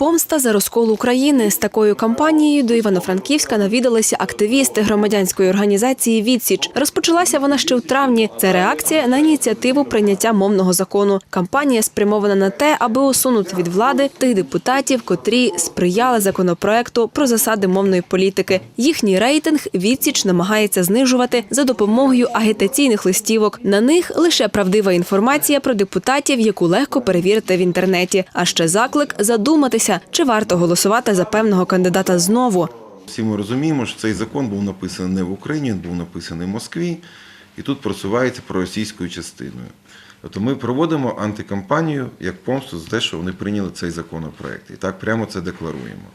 Помста за розкол України з такою кампанією до Івано-Франківська навідалися активісти громадянської організації Відсіч. Розпочалася вона ще у травні. Це реакція на ініціативу прийняття мовного закону. Кампанія спрямована на те, аби усунути від влади тих депутатів, котрі сприяли законопроекту про засади мовної політики. Їхній рейтинг Відсіч намагається знижувати за допомогою агітаційних листівок. На них лише правдива інформація про депутатів, яку легко перевірити в інтернеті. А ще заклик задуматися, чи варто голосувати за певного кандидата знову. Всі ми розуміємо, що цей закон був написаний не в Україні, він був написаний в Москві, і тут просувається проросійською частиною. Тобто ми проводимо антикампанію як помсту за те, що вони прийняли цей законопроект. І так прямо це декларуємо.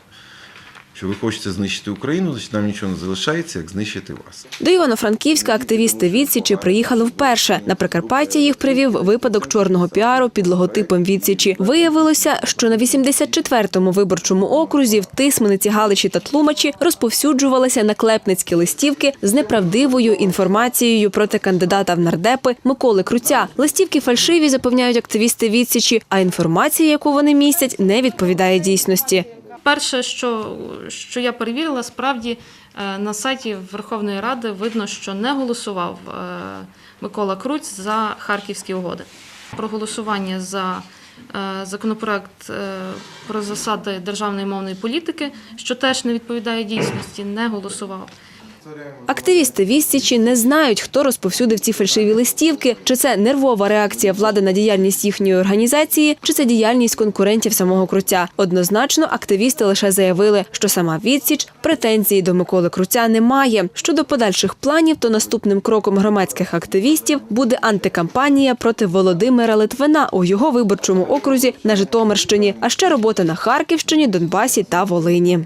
Що ви хочете знищити Україну, значить нам нічого не залишається, як знищити вас. До Івано-Франківська активісти відсічі приїхали вперше. На Прикарпаття їх привів випадок чорного піару під логотипом відсічі. Виявилося, що на 84-му виборчому окрузі в Тисмениці, Галичі та Тлумачі розповсюджувалися наклепницькі листівки з неправдивою інформацією проти кандидата в нардепи Миколи Круця. Листівки фальшиві, запевняють активісти відсічі, а інформація, яку вони містять, не відповідає дійсності. Перше, що, що я перевірила, справді е, на сайті Верховної Ради видно, що не голосував е, Микола Круць за харківські угоди. Про голосування за е, законопроект про засади державної мовної політики, що теж не відповідає дійсності, не голосував. Активісти відсічі не знають, хто розповсюдив ці фальшиві листівки, чи це нервова реакція влади на діяльність їхньої організації, чи це діяльність конкурентів самого Круця. Однозначно, активісти лише заявили, що сама відсіч претензії до Миколи Круця не має. Щодо подальших планів, то наступним кроком громадських активістів буде антикампанія проти Володимира Литвина у його виборчому окрузі на Житомирщині, а ще робота на Харківщині, Донбасі та Волині.